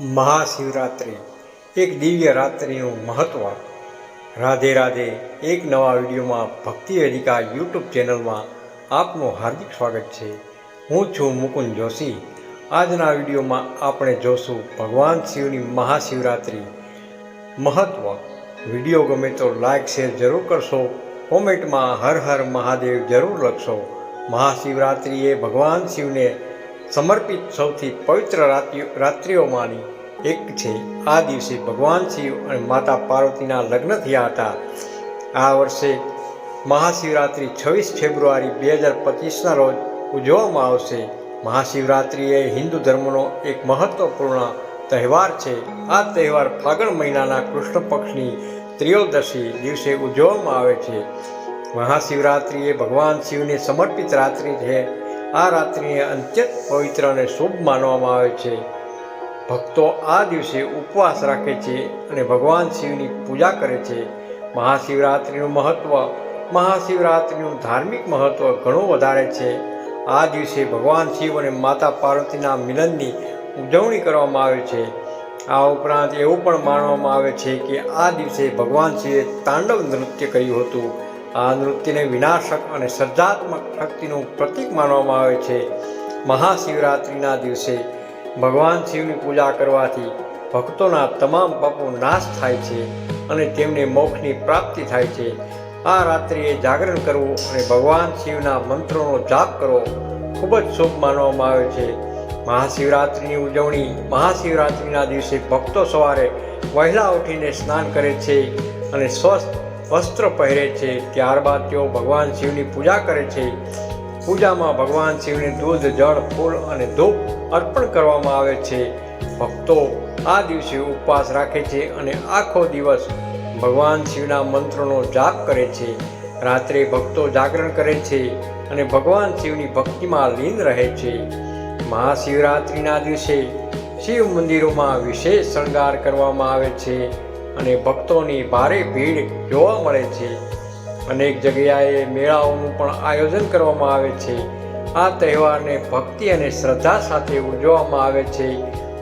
મહાશિવરાત્રિ. એક દિવ્ય રાત્રિનું મહત્ત્વ રાધે રાધે એક નવા વિડીયોમાં ભક્તિ અધિકાર યુટ્યુબ ચેનલમાં આપનું હાર્દિક સ્વાગત છે. હું છું મુકુંદ જોશી. આજના વિડીયોમાં આપણે જોશું ભગવાન શિવની મહાશિવરાત્રિ. મહત્ત્વ વીડિયો ગમે તો લાઇક શેર જરૂર કરશો. કોમેન્ટમાં હર હર મહાદેવ જરૂર લખશો. મહાશિવરાત્રિ એ ભગવાન શિવને સમર્પિત સૌથી પવિત્ર રાત્રિ રાત્રિઓમાંની એક છે આ દિવસે ભગવાન શિવ અને માતા પાર્વતીના લગ્ન થયા હતા. આ વર્ષે મહાશિવરાત્રિ છવ્વીસ ફેબ્રુઆરી બે હજાર પચીસના રોજ ઉજવવામાં આવશે. મહાશિવરાત્રિ એ હિન્દુ ધર્મનો એક મહત્વપૂર્ણ તહેવાર છે. આ તહેવાર ફાગણ મહિનાના કૃષ્ણ પક્ષની ત્રિયોદશી દિવસે ઉજવવામાં આવે છે. મહાશિવરાત્રિ એ ભગવાન શિવને સમર્પિત રાત્રિ છે. આ રાત્રિને અત્યંત પવિત્ર અને શુભ માનવામાં આવે છે. ભક્તો આ દિવસે ઉપવાસ રાખે છે અને ભગવાન શિવની પૂજા કરે છે. મહાશિવરાત્રિનું મહત્ત્વ મહાશિવરાત્રિનું ધાર્મિક મહત્ત્વ ઘણું વધારે છે. આ દિવસે ભગવાન શિવ અને માતા પાર્વતીના મિલનની ઉજવણી કરવામાં આવે છે. આ ઉપરાંત એવું પણ માનવામાં આવે છે કે આ દિવસે ભગવાન શિવે તાંડવ નૃત્ય કર્યું હતું. આ નૃત્યને વિનાશક અને સર્જાત્મક શક્તિનું પ્રતીક માનવામાં આવે છે. મહાશિવરાત્રિના દિવસે ભગવાન શિવની પૂજા કરવાથી ભક્તોના તમામ પાપો નાશ થાય છે અને તેમને મોક્ષની પ્રાપ્તિ થાય છે. આ રાત્રિએ જાગરણ કરવું અને ભગવાન શિવના મંત્રોનો જાપ કરવો ખૂબ જ શુભ માનવામાં આવે છે. મહાશિવરાત્રિની ઉજવણી મહાશિવરાત્રિના દિવસે ભક્તો સવારે વહેલા ઉઠીને સ્નાન કરે છે અને સ્વસ્થ વસ્ત્ર પહેરે છે, ત્યારબાદ તેઓ ભગવાન શિવની પૂજા કરે છે. પૂજામાં ભગવાન શિવને દૂધ, જળ, ફૂલ અને ધૂપ અર્પણ કરવામાં આવે છે. ભક્તો આ દિવસે ઉપવાસ રાખે છે અને આખો દિવસ ભગવાન શિવના મંત્રોનો જાપ કરે છે. રાત્રે ભક્તો જાગરણ કરે છે અને ભગવાન શિવની ભક્તિમાં લીન રહે છે. મહાશિવરાત્રિના દિવસે શિવ મંદિરોમાં વિશેષ શણગાર કરવામાં આવે છે. અને ભક્તોની ભારે ભીડ જોવા મળે છે. અનેક જગ્યાએ મેળાઓનું પણ આયોજન કરવામાં આવે છે. આ તહેવારને ભક્તિ અને શ્રદ્ધા સાથે ઉજવવામાં આવે છે.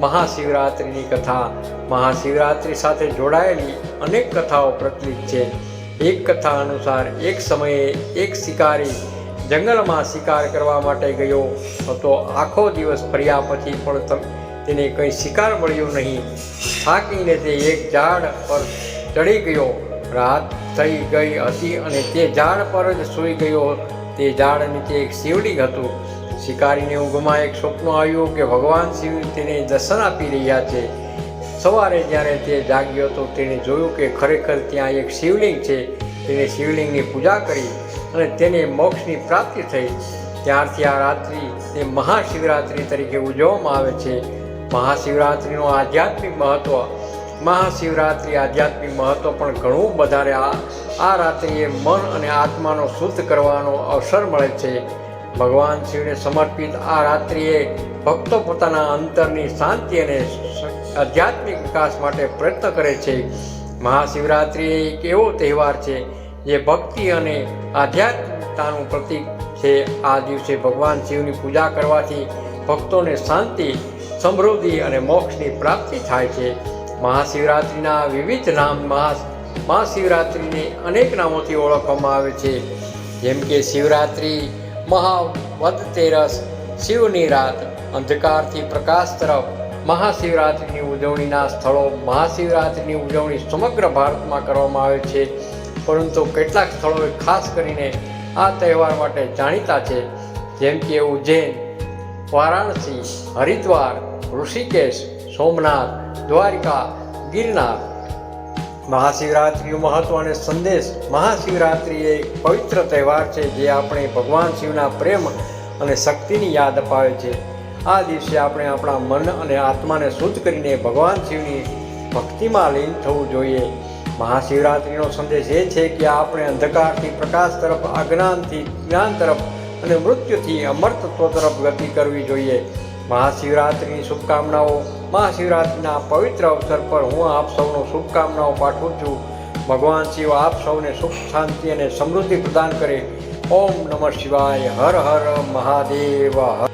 મહાશિવરાત્રિની કથા, મહાશિવરાત્રિ સાથે જોડાયેલી અનેક કથાઓ પ્રચલિત છે. એક કથા અનુસાર એક સમયે એક શિકારી જંગલમાં શિકાર કરવા માટે ગયો હતો. આખો દિવસ ફર્યા પછી પણ તેને કંઈ શિકાર મળ્યો નહીં. થાકીને તે એક ઝાડ પર ચડી ગયો. રાત થઈ ગઈ હતી અને તે ઝાડ પર જ સૂઈ ગયો. તે ઝાડ નીચે એક શિવલિંગ હતું. શિકારીને ઊંઘમાં એક સ્વપ્ન આવ્યું કે ભગવાન શિવ તેને દર્શન આપી રહ્યા છે. સવારે જ્યારે તે જાગ્યો તો તેણે જોયું કે ખરેખર ત્યાં એક શિવલિંગ છે. તેણે શિવલિંગની પૂજા કરી અને તેને મોક્ષની પ્રાપ્તિ થઈ. ત્યારથી આ રાત્રિ તે મહાશિવરાત્રિ તરીકે ઉજવવામાં આવે છે. મહાશિવરાત્રિનું આધ્યાત્મિક મહત્ત્વ મહાશિવરાત્રિ આધ્યાત્મિક મહત્ત્વ પણ ઘણું વધારે આ આ રાત્રિએ મન અને આત્માનો શુદ્ધ કરવાનો અવસર મળે છે. ભગવાન શિવને સમર્પિત આ રાત્રિએ ભક્તો પોતાના અંતરની શાંતિ અને આધ્યાત્મિક વિકાસ માટે પ્રયત્ન કરે છે. મહાશિવરાત્રિ એક એવો તહેવાર છે જે ભક્તિ અને આધ્યાત્મિકતાનું પ્રતીક છે. આ દિવસે ભગવાન શિવની પૂજા કરવાથી ભક્તોને શાંતિ સમૃદ્ધિ અને મોક્ષની પ્રાપ્તિ થાય છે. મહાશિવરાત્રિના વિવિધ નામ મહા મહાશિવરાત્રિને અનેક નામોથી ઓળખવામાં આવે છે. જેમ કે શિવરાત્રિ મહાવદ તેરસ, શિવની રાત, અંધકારથી પ્રકાશ તરફ, મહાશિવરાત્રિની ઉજવણીના સ્થળો મહાશિવરાત્રિની ઉજવણી સમગ્ર ભારતમાં કરવામાં આવે છે. પરંતુ કેટલાક સ્થળોએ ખાસ કરીને આ તહેવાર માટે જાણીતા છે. જેમ કે ઉજ્જૈન, વારાણસી, હરિદ્વાર ઋષિકેશ, સોમનાથ, દ્વારિકા, ગિરનાર. મહાશિવરાત્રિનું મહત્વ અને સંદેશ. મહાશિવરાત્રિ એ પવિત્ર તહેવાર છે જે આપણે ભગવાન શિવના પ્રેમ અને શક્તિની યાદ અપાવે છે. આ દિવસે આપણે આપણા મન અને આત્માને શુદ્ધ કરીને ભગવાન શિવની ભક્તિમાં લીન થવું જોઈએ. મહાશિવરાત્રિનો સંદેશ એ છે કે આપણે અંધકારથી પ્રકાશ તરફ, અજ્ઞાનથી જ્ઞાન તરફ અને મૃત્યુથી અમરતત્વ તરફ ગતિ કરવી જોઈએ. મહાશિવરાત્રિની શુભકામનાઓ. મહાશિવરાત્રિના પવિત્ર અવસર પર હું આપ સૌનો શુભકામનાઓ પાઠવું છું. ભગવાન શિવ આપ સૌને સુખ, શાંતિ અને સમૃદ્ધિ પ્રદાન કરે. ઓમ નમઃ શિવાય. હર હર મહાદેવ. હર